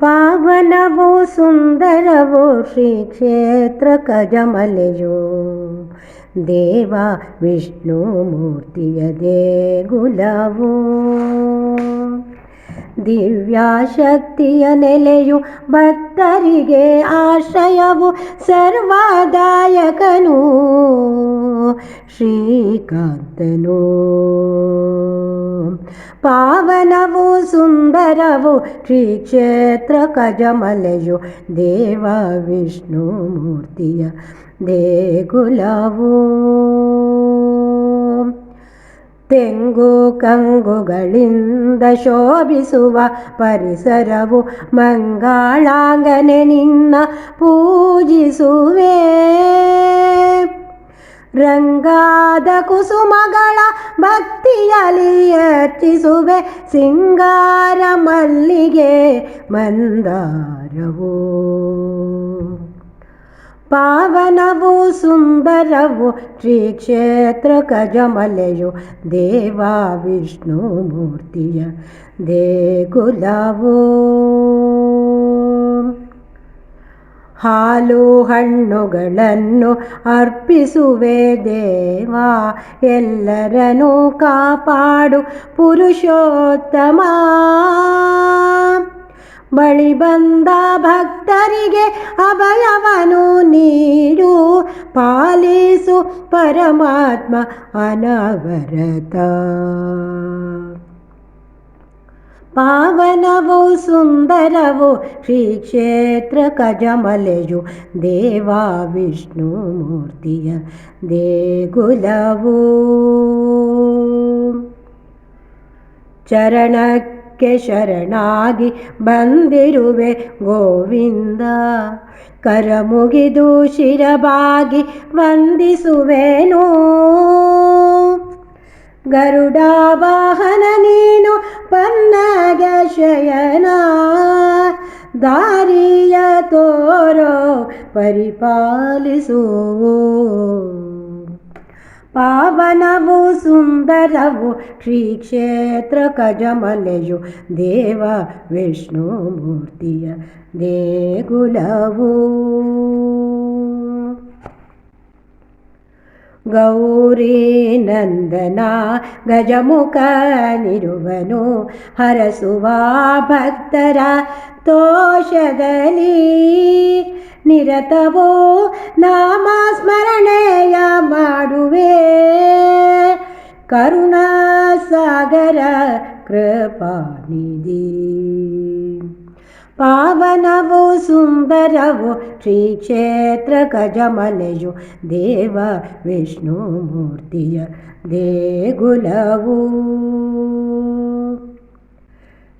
ಪಾವನವು ಸುಂದರವು ಶ್ರೀ ಕ್ಷೇತ್ರ ಕಜಮಲೆಯು ದೇವ ವಿಷ್ಣು ಮೂರ್ತಿಯ ದೇಗುಲವು ದಿವ್ಯಾಶಕ್ತಿಯ ನೆಲೆಯು ಭಕ್ತರಿಗೆ ಆಶ್ರಯವು ಸರ್ವಾದಾಯಕನು ಶ್ರೀಕಾಂತನು ಪಾವನವು ಸುಂದರವು ಶ್ರೀ ಕ್ಷೇತ್ರ ಕಜಮಲೆಯು ದೇವ ವಿಷ್ಣು ಮೂರ್ತಿಯ ದೇಗುಲವು ತೆಂಗು ಕಂಗುಗಳಿಂದ ಶೋಭಿಸುವ ಪರಿಸರವು ಮಂಗಳಾಂಗನೆ ನಿನ್ನ ಪೂಜಿಸುವೆ ರಂಗಾದ ಕುಸುಮಗಳ ಭಕ್ತಿಯಲಿ ಅರ್ಚಿಸುವೆ ಸಿಂಗಾರ ಮಲ್ಲಿಗೆ ಮಂದಾರವೋ. ಪಾವನವು ಸುಂದರವು ಶ್ರೀ ಕ್ಷೇತ್ರ ಕಜಮಲೆಯು ದೇವ ವಿಷ್ಣು ಮೂರ್ತಿಯ ದೇಗುಲವು. ಹಾಲು ಹಣ್ಣುಗಳನ್ನು ಅರ್ಪಿಸುವೆ ದೇವಾ, ಎಲ್ಲರನ್ನೂ ಕಾಪಾಡು ಪುರುಷೋತ್ತಮ. ಬಳಿ ಬಂದ ಭಕ್ತರಿಗೆ ಅಭಯವನು ನೀಡು, ಪಾಲಿಸು ಪರಮಾತ್ಮ ಅನವರತ. ಪಾವನವು ಸುಂದರವೋ ಶ್ರೀ ಕ್ಷೇತ್ರ ಕಜಮಲೆಯು ದೇವ ವಿಷ್ಣು ಮೂರ್ತಿಯ ದೇಗುಲವು. ಚರಣಕ್ಕೆ ಶರಣಾಗಿ ಬಂದಿರುವೆ ಗೋವಿಂದ ಕರ ಮುಗಿದು ಶಿರಬಾಗಿ ವಂದಿಸುವೆನು. ಗರುಡ ವಾಹನ ನೀನು ಪನ್ನಗ ಶಯನ. ದಾರಿಯ ತೋರೋ ಪರಿಪಾಲಿಸು ಪಾವನವು ಸುಂದರವು ಶ್ರೀ ಕ್ಷೇತ್ರ ಕಜಮಲೆಯು, ದೇವ ವಿಷ್ಣು ಮೂರ್ತಿಯ ದೇಗುಲವು. ಗೌರಿ ನಂದನ ಗಜಮುಖ ನಿರುವನು ಹರಸುವ ಭಕ್ತರ ತೋಷದಲ್ಲಿ ನಿರತವೋ ನಾಮ ಸ್ಮರಣೆಯ ಮಾಡುವೆ. ಕರುಣಾ ಸಾಗರ ಕೃಪಾನಿಧಿ पावनवो सुन्दरवो श्रीक्षेत्रगजमनेयु देव विष्णुमूर्तिय देवविष्णुमूर्तिय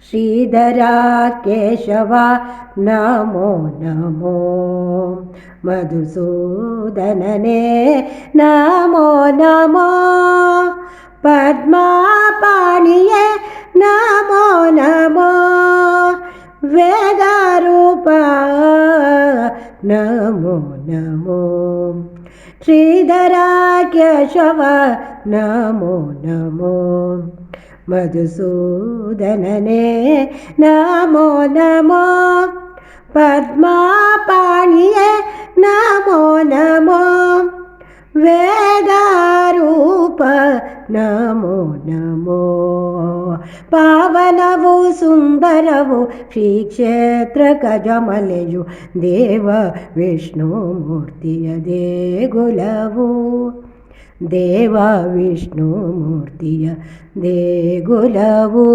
श्रीधरा केशवा नमो नमो। मधुसूदनने नमो नमो। पद्मापाणिये नमो नमो। वेदारूप। नमो नमो। श्रीधरा श्रीधराख्यशव नमो नमो। मधुसूदनने। नमो नमो। पद्मापाणिये। नमो नमो। वेदारूप। नमो नमो। ಸುಂದರವು ಶ್ರೀ ಕ್ಷೇತ್ರ ಗಜಮಲೆಯು ದೇವ ವಿಷ್ಣು ಮೂರ್ತಿಯ ದೇಗುಲವು ದೇವ ವಿಷ್ಣು ಮೂರ್ತಿಯ ದೇಗುಲವು